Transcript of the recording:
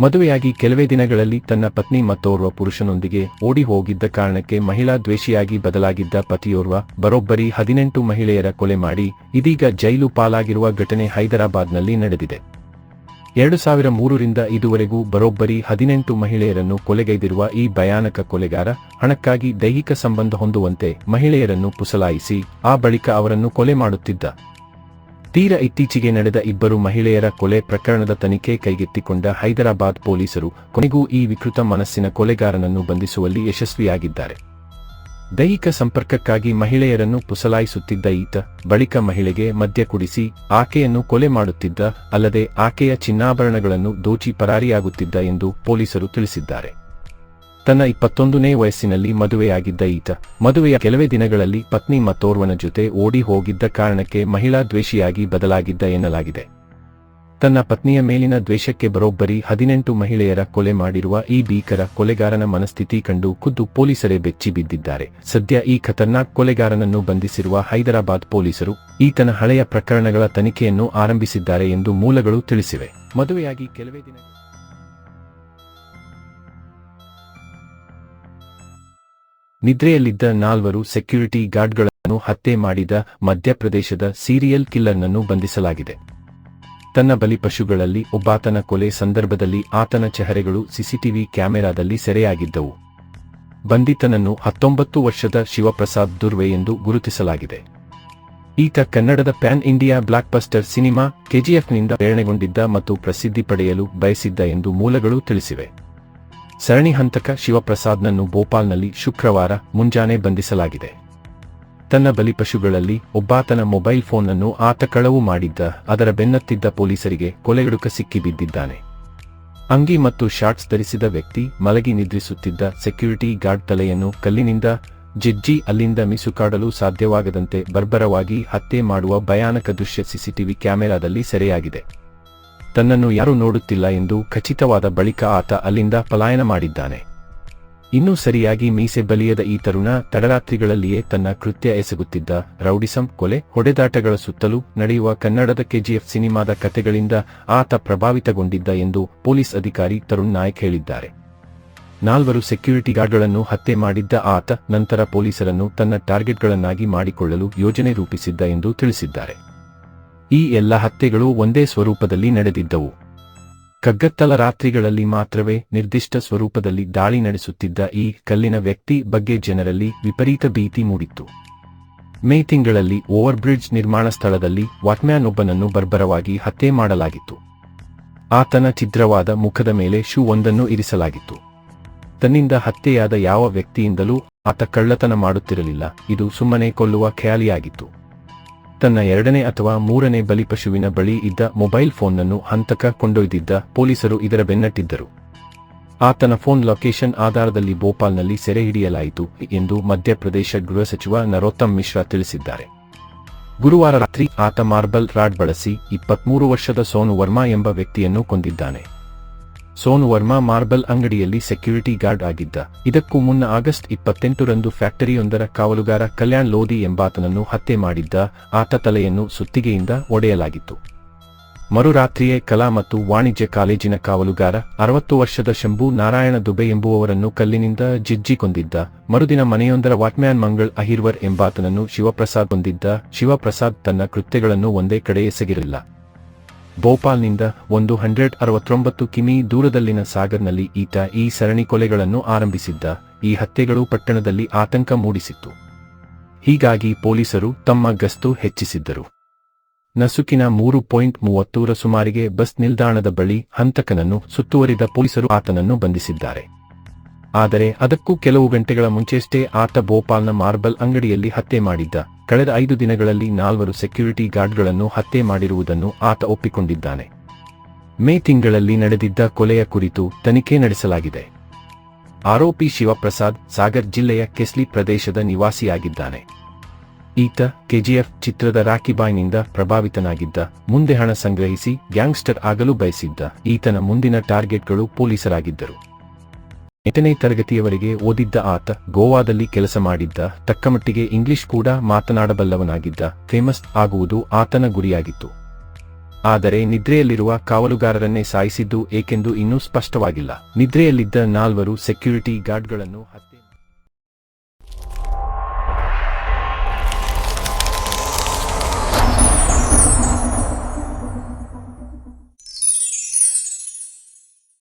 ಮದುವೆಯಾಗಿ ಕೆಲವೇ ದಿನಗಳಲ್ಲಿ ತನ್ನ ಪತ್ನಿ ಮತ್ತೋರ್ವ ಪುರುಷನೊಂದಿಗೆ ಓಡಿ ಹೋಗಿದ್ದ ಕಾರಣಕ್ಕೆ ಮಹಿಳಾ ದ್ವೇಷಿಯಾಗಿ ಬದಲಾಗಿದ್ದ ಪತಿಯೋರ್ವ ಬರೋಬ್ಬರಿ ಹದಿನೆಂಟು ಮಹಿಳೆಯರ ಕೊಲೆ ಮಾಡಿ ಇದೀಗ ಜೈಲು ಪಾಲಾಗಿರುವ ಘಟನೆ ಹೈದರಾಬಾದ್ನಲ್ಲಿ ನಡೆದಿದೆ. ಎರಡು ಸಾವಿರ ಮೂರರಿಂದ ಇದುವರೆಗೂ ಬರೋಬ್ಬರಿ ಹದಿನೆಂಟು ಮಹಿಳೆಯರನ್ನು ಕೊಲೆಗೈದಿರುವ ಈ ಭಯಾನಕ ಕೊಲೆಗಾರ ಹಣಕ್ಕಾಗಿ ದೈಹಿಕ ಸಂಬಂಧ ಹೊಂದುವಂತೆ ಮಹಿಳೆಯರನ್ನು ಪುಸಲಾಯಿಸಿ ಆ ಬಳಿಕ ಅವರನ್ನು ಕೊಲೆ ಮಾಡುತ್ತಿದ್ದ. ತೀರ ಇತ್ತೀಚೆಗೆ ನಡೆದ ಇಬ್ಬರು ಮಹಿಳೆಯರ ಕೊಲೆ ಪ್ರಕರಣದ ತನಿಖೆ ಕೈಗೆತ್ತಿಕೊಂಡ ಹೈದರಾಬಾದ್ ಪೊಲೀಸರು ಕೊನೆಗೂ ಈ ವಿಕೃತ ಮನಸ್ಸಿನ ಕೊಲೆಗಾರನನ್ನು ಬಂಧಿಸುವಲ್ಲಿ ಯಶಸ್ವಿಯಾಗಿದ್ದಾರೆ. ದೈಹಿಕ ಸಂಪರ್ಕಕ್ಕಾಗಿ ಮಹಿಳೆಯರನ್ನು ಪುಸಲಾಯಿಸುತ್ತಿದ್ದ ಈತ, ಬಳಿಕ ಮಹಿಳೆಗೆ ಮದ್ಯ ಕುಡಿಸಿ ಆಕೆಯನ್ನು ಕೊಲೆ ಮಾಡುತ್ತಿದ್ದ ಅಲ್ಲದೆ ಆಕೆಯ ಚಿನ್ನಾಭರಣಗಳನ್ನು ದೋಚಿ ಪರಾರಿಯಾಗುತ್ತಿದ್ದ ಎಂದು ಪೊಲೀಸರು ತಿಳಿಸಿದ್ದಾರೆ. ತನ್ನ ಇಪ್ಪತ್ತೊಂದನೇ ವಯಸ್ಸಿನಲ್ಲಿ ಮದುವೆಯಾಗಿದ್ದ ಈತ. ಮದುವೆಯ ಕೆಲವೇ ದಿನಗಳಲ್ಲಿ ಪತ್ನಿ ಮತ್ತೋರ್ವನ ಜೊತೆ ಓಡಿ ಹೋಗಿದ್ದ ಕಾರಣಕ್ಕೆ ಮಹಿಳಾ ದ್ವೇಷಿಯಾಗಿ ಬದಲಾಗಿದ್ದ ಎನ್ನಲಾಗಿದೆ. ತನ್ನ ಪತ್ನಿಯ ಮೇಲಿನ ದ್ವೇಷಕ್ಕೆ ಬರೋಬ್ಬರಿ ಹದಿನೆಂಟು ಮಹಿಳೆಯರ ಕೊಲೆ ಮಾಡಿರುವ ಈ ಭೀಕರ ಕೊಲೆಗಾರನ ಮನಸ್ಥಿತಿ ಕಂಡು ಖುದ್ದು ಪೊಲೀಸರೇ ಬೆಚ್ಚಿ ಬಿದ್ದಿದ್ದಾರೆ. ಸದ್ಯ ಈ ಖತರ್ನಾಕ್ ಕೊಲೆಗಾರನನ್ನು ಬಂಧಿಸಿರುವ ಹೈದರಾಬಾದ್ ಪೊಲೀಸರು ಈತನ ಹಳೆಯ ಪ್ರಕರಣಗಳ ತನಿಖೆಯನ್ನು ಆರಂಭಿಸಿದ್ದಾರೆ ಎಂದು ಮೂಲಗಳು ತಿಳಿಸಿವೆ. ಮದುವೆಯಾಗಿ ಕೆಲವೇ ದಿನ ನಿದ್ರೆಯಲ್ಲಿದ್ದ ನಾಲ್ವರು ಸೆಕ್ಯೂರಿಟಿ ಗಾರ್ಡ್ಗಳನ್ನು ಹತ್ಯೆ ಮಾಡಿದ ಮಧ್ಯಪ್ರದೇಶದ ಸೀರಿಯಲ್ ಕಿಲ್ಲರ್ನನ್ನು ಬಂಧಿಸಲಾಗಿದೆ. ತನ್ನ ಬಲಿಪಶುಗಳಲ್ಲಿ ಒಬ್ಬಾತನ ಕೊಲೆ ಸಂದರ್ಭದಲ್ಲಿ ಆತನ ಚೆಹರೆಗಳು ಸಿಸಿಟಿವಿ ಕ್ಯಾಮೆರಾದಲ್ಲಿ ಸೆರೆಯಾಗಿದ್ದವು. ಬಂಧಿತನನ್ನು ಹತ್ತೊಂಬತ್ತು ವರ್ಷದ ಶಿವಪ್ರಸಾದ್ ದುರ್ವೆ ಎಂದು ಗುರುತಿಸಲಾಗಿದೆ. ಈತ ಕನ್ನಡದ ಪ್ಯಾನ್ ಇಂಡಿಯಾ ಬ್ಲಾಕ್ಬಸ್ಟರ್ ಸಿನಿಮಾ ಕೆಜಿಎಫ್ನಿಂದ ಪ್ರೇರಣೆಗೊಂಡಿದ್ದ ಮತ್ತು ಪ್ರಸಿದ್ಧಿ ಪಡೆಯಲು ಬಯಸಿದ್ದ ಎಂದು ಮೂಲಗಳು ತಿಳಿಸಿವೆ. ಸರಣಿ ಹಂತಕ ಶಿವಪ್ರಸಾದ್ನನ್ನು ಭೋಪಾಲ್ನಲ್ಲಿ ಶುಕ್ರವಾರ ಮುಂಜಾನೆ ಬಂಧಿಸಲಾಗಿದೆ. ತನ್ನ ಬಲಿಪಶುಗಳಲ್ಲಿ ಒಬ್ಬಾತನ ಮೊಬೈಲ್ ಫೋನ್ ಅನ್ನು ಆತ ಕಳವು ಮಾಡಿದ್ದ, ಅದರ ಬೆನ್ನತ್ತಿದ್ದ ಪೊಲೀಸರಿಗೆ ಕೊಲೆಗಡುಕ ಸಿಕ್ಕಿಬಿದ್ದಿದ್ದಾನೆ. ಅಂಗಿ ಮತ್ತು ಶಾರ್ಟ್ಸ್ ಧರಿಸಿದ ವ್ಯಕ್ತಿ ಮಲಗಿ ನಿದ್ರಿಸುತ್ತಿದ್ದ ಸೆಕ್ಯೂರಿಟಿ ಗಾರ್ಡ್ ತಲೆಯನ್ನು ಕಲ್ಲಿನಿಂದ ಜಿಜ್ಜಿ ಅಲ್ಲಿಂದ ಮಿಸುಕಾಡಲು ಸಾಧ್ಯವಾಗದಂತೆ ಬರ್ಬರವಾಗಿ ಹತ್ಯೆ ಮಾಡುವ ಭಯಾನಕ ದೃಶ್ಯ ಸಿಸಿಟಿವಿ ಕ್ಯಾಮೆರಾದಲ್ಲಿ ಸೆರೆಯಾಗಿದೆ. ತನ್ನನ್ನು ಯಾರೂ ನೋಡುತ್ತಿಲ್ಲ ಎಂದು ಖಚಿತವಾದ ಬಳಿಕ ಆತ ಅಲ್ಲಿಂದ ಪಲಾಯನ ಮಾಡಿದ್ದಾನೆ. ಇನ್ನೂ ಸರಿಯಾಗಿ ಮೀಸೆ ಬಲಿಯದ ಈ ತರುಣ ತಡರಾತ್ರಿಗಳಲ್ಲಿಯೇ ತನ್ನ ಕೃತ್ಯ ಎಸಗುತ್ತಿದ್ದ ರೌಡಿಸಂ ಕೊಲೆ, ಹೊಡೆದಾಟಗಳ ಸುತ್ತಲೂ ನಡೆಯುವ ಕನ್ನಡದ ಕೆಜಿಎಫ್ ಸಿನಿಮಾದ ಕತೆಗಳಿಂದ ಆತ ಪ್ರಭಾವಿತಗೊಂಡಿದ್ದ ಎಂದು ಪೊಲೀಸ್ ಅಧಿಕಾರಿ ತರುಣ್ ನಾಯಕ್ ಹೇಳಿದ್ದಾರೆ. ನಾಲ್ವರು ಸೆಕ್ಯೂರಿಟಿ ಗಾರ್ಡ್ಗಳನ್ನು ಹತ್ಯೆ ಮಾಡಿದ್ದ ಆತ ನಂತರ ಪೊಲೀಸರನ್ನು ತನ್ನ ಟಾರ್ಗೆಟ್ಗಳನ್ನಾಗಿ ಮಾಡಿಕೊಳ್ಳಲು ಯೋಜನೆ ರೂಪಿಸಿದ್ದ ಎಂದು ತಿಳಿಸಿದ್ದಾರೆ. ಈ ಎಲ್ಲ ಹತ್ಯೆಗಳು ಒಂದೇ ಸ್ವರೂಪದಲ್ಲಿ ನಡೆದಿದ್ದವು. ಕಗ್ಗತ್ತಲ ರಾತ್ರಿಗಳಲ್ಲಿ ಮಾತ್ರವೇ ನಿರ್ದಿಷ್ಟ ಸ್ವರೂಪದಲ್ಲಿ ದಾಳಿ ನಡೆಸುತ್ತಿದ್ದ ಈ ಕಲ್ಲಿನ ವ್ಯಕ್ತಿ ಬಗ್ಗೆ ಜನರಲ್ಲಿ ವಿಪರೀತ ಭೀತಿ ಮೂಡಿತ್ತು. ಮೇ ತಿಂಗಳಲ್ಲಿ ಓವರ್ ಬ್ರಿಡ್ಜ್ ನಿರ್ಮಾಣ ಸ್ಥಳದಲ್ಲಿ ವಾಟ್ಮ್ಯಾನ್ ಒಬ್ಬನನ್ನು ಬರ್ಬರವಾಗಿ ಹತ್ಯೆ ಮಾಡಲಾಗಿತ್ತು. ಆತನ ಛಿದ್ರವಾದ ಮುಖದ ಮೇಲೆ ಶೂ ಒಂದನ್ನು ಇರಿಸಲಾಗಿತ್ತು. ತನ್ನಿಂದ ಹತ್ಯೆಯಾದ ಯಾವ ವ್ಯಕ್ತಿಯಿಂದಲೂ ಆತ ಕಳ್ಳತನ ಮಾಡುತ್ತಿರಲಿಲ್ಲ, ಇದು ಸುಮ್ಮನೆ ಕೊಲ್ಲುವ ಖಯಾಲಿಯಾಗಿತ್ತು. ತನ್ನ ಎರಡನೇ ಅಥವಾ ಮೂರನೇ ಬಲಿಪಶುವಿನ ಬಳಿ ಇದ್ದ ಮೊಬೈಲ್ ಫೋನ್ನನ್ನು ಹಂತಕ ಕೊಂಡೊಯ್ದಿದ್ದ ಪೊಲೀಸರು ಇದರ ಬೆನ್ನಟ್ಟಿದ್ದರು. ಆತನ ಫೋನ್ ಲೊಕೇಶನ್ ಆಧಾರದಲ್ಲಿ ಭೋಪಾಲ್ನಲ್ಲಿ ಸೆರೆ ಹಿಡಿಯಲಾಯಿತು ಎಂದು ಮಧ್ಯಪ್ರದೇಶ ಗೃಹ ಸಚಿವ ನರೋತ್ತಮ್ ಮಿಶ್ರಾ ತಿಳಿಸಿದ್ದಾರೆ. ಗುರುವಾರ ರಾತ್ರಿ ಆತ ಮಾರ್ಬಲ್ ರಾಡ್ ಬಳಸಿ ಇಪ್ಪತ್ಮೂರು ವರ್ಷದ ಸೋನು ವರ್ಮಾ ಎಂಬ ವ್ಯಕ್ತಿಯನ್ನು ಕೊಂದಿದ್ದಾನೆ. ಸೋನು ವರ್ಮಾ ಮಾರ್ಬಲ್ ಅಂಗಡಿಯಲ್ಲಿ ಸೆಕ್ಯೂರಿಟಿ ಗಾರ್ಡ್ ಆಗಿದ್ದ. ಇದಕ್ಕೂ ಮುನ್ನ ಆಗಸ್ಟ್ ಇಪ್ಪತ್ತೆಂಟರಂದು ಫ್ಯಾಕ್ಟರಿಯೊಂದರ ಕಾವಲುಗಾರ ಕಲ್ಯಾಣ್ ಲೋಧಿ ಎಂಬಾತನನ್ನು ಹತ್ಯೆ ಮಾಡಿದ್ದ. ಆತ ತಲೆಯನ್ನು ಸುತ್ತಿಗೆಯಿಂದ ಒಡೆಯಲಾಗಿತ್ತು. ಮರುರಾತ್ರಿಯೇ ಕಲಾ ಮತ್ತು ವಾಣಿಜ್ಯ ಕಾಲೇಜಿನ ಕಾವಲುಗಾರ ಅರವತ್ತು ವರ್ಷದ ಶಂಭು ನಾರಾಯಣ ದುಬೆ ಎಂಬುವವರನ್ನು ಕಲ್ಲಿನಿಂದ ಜಿಜ್ಜಿ ಕೊಂದಿದ್ದ ಮರುದಿನ ಮನೆಯೊಂದರ ವಾಟ್ಮ್ಯಾನ್ ಮಂಗಳ್ ಅಹಿರ್ವರ್ ಎಂಬಾತನನ್ನು ಶಿವಪ್ರಸಾದ್ ಹೊಂದಿದ್ದ. ಶಿವಪ್ರಸಾದ್ ತನ್ನ ಕೃತ್ಯಗಳನ್ನು ಒಂದೇ ಕಡೆ ಎಸಗಿರಲಿಲ್ಲ. ಭೋಪಾಲ್ನಿಂದ ಒಂದು ಹಂಡ್ರೆಡ್ ಅರವತ್ತೊಂಬತ್ತು ಕಿಮಿ ದೂರದಲ್ಲಿನ ಸಾಗರ್ನಲ್ಲಿ ಈತ ಈ ಸರಣಿ ಕೊಲೆಗಳನ್ನು ಆರಂಭಿಸಿದ್ದ. ಈ ಹತ್ಯೆಗಳು ಪಟ್ಟಣದಲ್ಲಿ ಆತಂಕ ಮೂಡಿಸಿತ್ತು. ಹೀಗಾಗಿ ಪೊಲೀಸರು ತಮ್ಮ ಗಸ್ತು ಹೆಚ್ಚಿಸಿದ್ದರು. ನಸುಕಿನ ಮೂರು ಪಾಯಿಂಟ್ ಮೂವತ್ತೂರ ಸುಮಾರಿಗೆ ಬಸ್ ನಿಲ್ದಾಣದ ಬಳಿ ಹಂತಕನನ್ನು ಸುತ್ತುವರಿದ ಪೊಲೀಸರು ಆತನನ್ನು ಬಂಧಿಸಿದ್ದಾರೆ. ಆದರೆ ಅದಕ್ಕೂ ಕೆಲವು ಗಂಟೆಗಳ ಮುಂಚೆಷ್ಟೇ ಆತ ಭೋಪಾಲ್ನ ಮಾರ್ಬಲ್ ಅಂಗಡಿಯಲ್ಲಿ ಹತ್ಯೆ ಮಾಡಿದ್ದ. ಕಳೆದ ಐದು ದಿನಗಳಲ್ಲಿ ನಾಲ್ವರು ಸೆಕ್ಯೂರಿಟಿ ಗಾರ್ಡ್ಗಳನ್ನು ಹತ್ಯೆ ಮಾಡಿರುವುದನ್ನು ಆತ ಒಪ್ಪಿಕೊಂಡಿದ್ದಾನೆ. ಮೇ ತಿಂಗಳಲ್ಲಿ ನಡೆದಿದ್ದ ಕೊಲೆಯ ಕುರಿತು ತನಿಖೆ ನಡೆಸಲಾಗಿದೆ. ಆರೋಪಿ ಶಿವಪ್ರಸಾದ್ ಸಾಗರ್ ಜಿಲ್ಲೆಯ ಕೆಸ್ಲಿ ಪ್ರದೇಶದ ನಿವಾಸಿಯಾಗಿದ್ದಾನೆ. ಈತ ಕೆಜಿಎಫ್ ಚಿತ್ರದ ರಾಕಿಬಾಯ್ನಿಂದ ಪ್ರಭಾವಿತನಾಗಿದ್ದ, ಮುಂದೆ ಹಣ ಸಂಗ್ರಹಿಸಿ ಗ್ಯಾಂಗ್ಸ್ಟರ್ ಆಗಲು ಬಯಸಿದ್ದ, ಈತನ ಮುಂದಿನ ಟಾರ್ಗೆಟ್ಗಳು ಪೊಲೀಸರಾಗಿದ್ದರು. ಎಂಟನೇ ತರಗತಿಯವರೆಗೆ ಓದಿದ್ದ ಆತ ಗೋವಾದಲ್ಲಿ ಕೆಲಸ ಮಾಡಿದ್ದ, ತಕ್ಕಮಟ್ಟಿಗೆ ಇಂಗ್ಲಿಷ್ ಕೂಡ ಮಾತನಾಡಬಲ್ಲವನಾಗಿದ್ದ, ಫೇಮಸ್ ಆಗುವುದು ಆತನ ಗುರಿಯಾಗಿತ್ತು. ಆದರೆ ನಿದ್ರೆಯಲ್ಲಿರುವ ಕಾವಲುಗಾರರನ್ನೇ ಸಾಯಿಸಿದ್ದು ಏಕೆಂದು ಇನ್ನೂ ಸ್ಪಷ್ಟವಾಗಿಲ್ಲ. ನಿದ್ರೆಯಲ್ಲಿದ್ದ ನಾಲ್ವರು ಸೆಕ್ಯೂರಿಟಿ ಗಾರ್ಡ್ಗಳನ್ನು